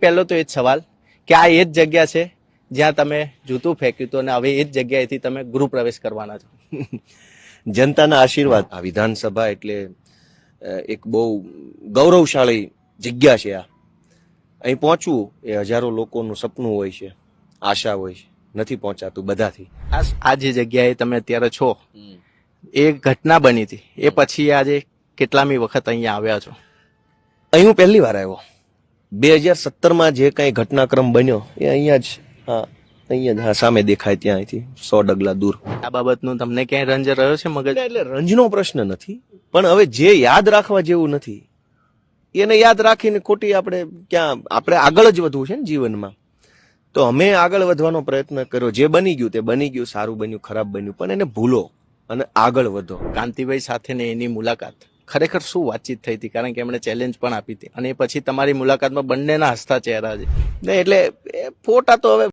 પહેલો તો એ જ સવાલ કે આ એ જ જગ્યા છે જ્યાં તમે જૂતું ફેંક્યું હતું અને હવે એ જ જગ્યાએથી તમે ગૃહ પ્રવેશ કરવાના છો. જનતાના આશીર્વાદ. આ વિધાનસભા એટલે એક બહુ ગૌરવશાળી જગ્યા છે આ. અહીં પહોંચવું એ હજારો લોકોનું સપનું હોય છે આશા હોય છે. નથી પહોંચાતું બધાથી. આ આ જે જગ્યાએ તમે અત્યારે છો એ ઘટના બની હતી. એ પછી આજે કેટલામી વખત અહીંયા આવ્યા છો? અહીં હું પહેલી વાર આવ્યો. બે હજાર સત્તરમાં જે કાંઈ ઘટનાક્રમ બન્યો એ અહીંયા જ હા અહીંયા જ હા સામે દેખાય ત્યાંથી સો ડગલા દૂર. આ બાબતનું તમને ક્યાંય રંજ રહ્યો છે મગજ? એટલે રંજનો પ્રશ્ન નથી પણ હવે જે યાદ રાખવા જેવું નથી એને યાદ રાખીને ખોટી આપણે ક્યાં આપણે આગળ જ વધવું છે ને જીવનમાં. તો અમે આગળ વધવાનો પ્રયત્ન કર્યો જે બની ગયું તે બની ગયું સારું બન્યું ખરાબ બન્યું પણ એને ભૂલો અને આગળ વધો. કાંતિભાઈ સાથે ને એની મુલાકાત. ખરેખર શું વાતચીત થઈ હતી? કારણ કે એમણે ચેલેન્જ પણ આપી હતી. અને પછી તમારી મુલાકાતમાં બંનેના હસતા ચહેરા છે. એટલે ફોટા તો હવે